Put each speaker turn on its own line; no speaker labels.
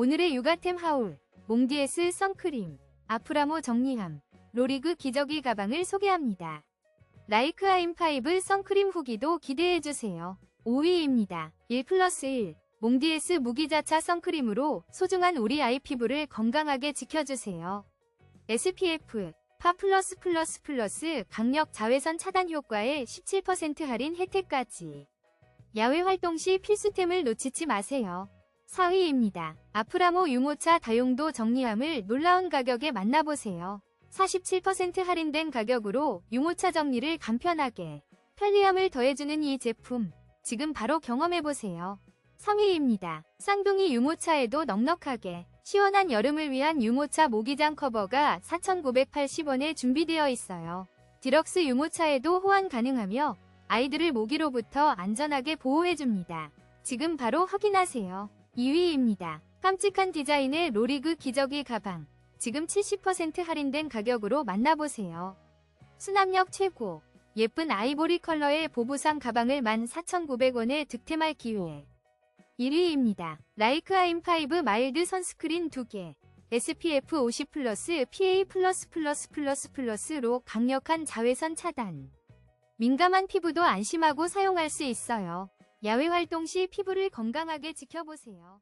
오늘의 육아템 하울, 몽디에스 선크림, 아프라모 정리함, 로리그 기저귀 가방을 소개합니다. 라이크 아임5 선크림 후기도 기대해주세요. 5위입니다. 1 플러스 1 몽디에스 무기자차 선크림으로 소중한 우리 아이 피부를 건강하게 지켜주세요. SPF 파 플러스 플러스 플러스 강력 자외선 차단 효과에 17% 할인 혜택까지. 야외 활동 시 필수템을 놓치지 마세요. 4위입니다. 아프라모 유모차 다용도 정리함을 놀라운 가격에 만나보세요. 47% 할인된 가격으로 유모차 정리를 간편하게 편리함을 더해주는 이 제품 지금 바로 경험해보세요. 3위입니다. 쌍둥이 유모차에도 넉넉하게 시원한 여름을 위한 유모차 모기장 커버가 4,980원에 준비되어 있어요. 디럭스 유모차에도 호환 가능하며 아이들을 모기로부터 안전하게 보호해줍니다. 지금 바로 확인하세요. 2위입니다. 깜찍한 디자인의 로리그 기저귀 가방. 지금 70% 할인된 가격으로 만나보세요. 수납력 최고. 예쁜 아이보리 컬러의 보부상 가방을 14,900원에 득템할 기회. 1위입니다. 라이크 아임 5 마일드 선스크린 2개. SPF 50 플러스 PA 플러스 플러스 플러스 플러스로 강력한 자외선 차단. 민감한 피부도 안심하고 사용할 수 있어요. 야외 활동 시 피부를 건강하게 지켜보세요.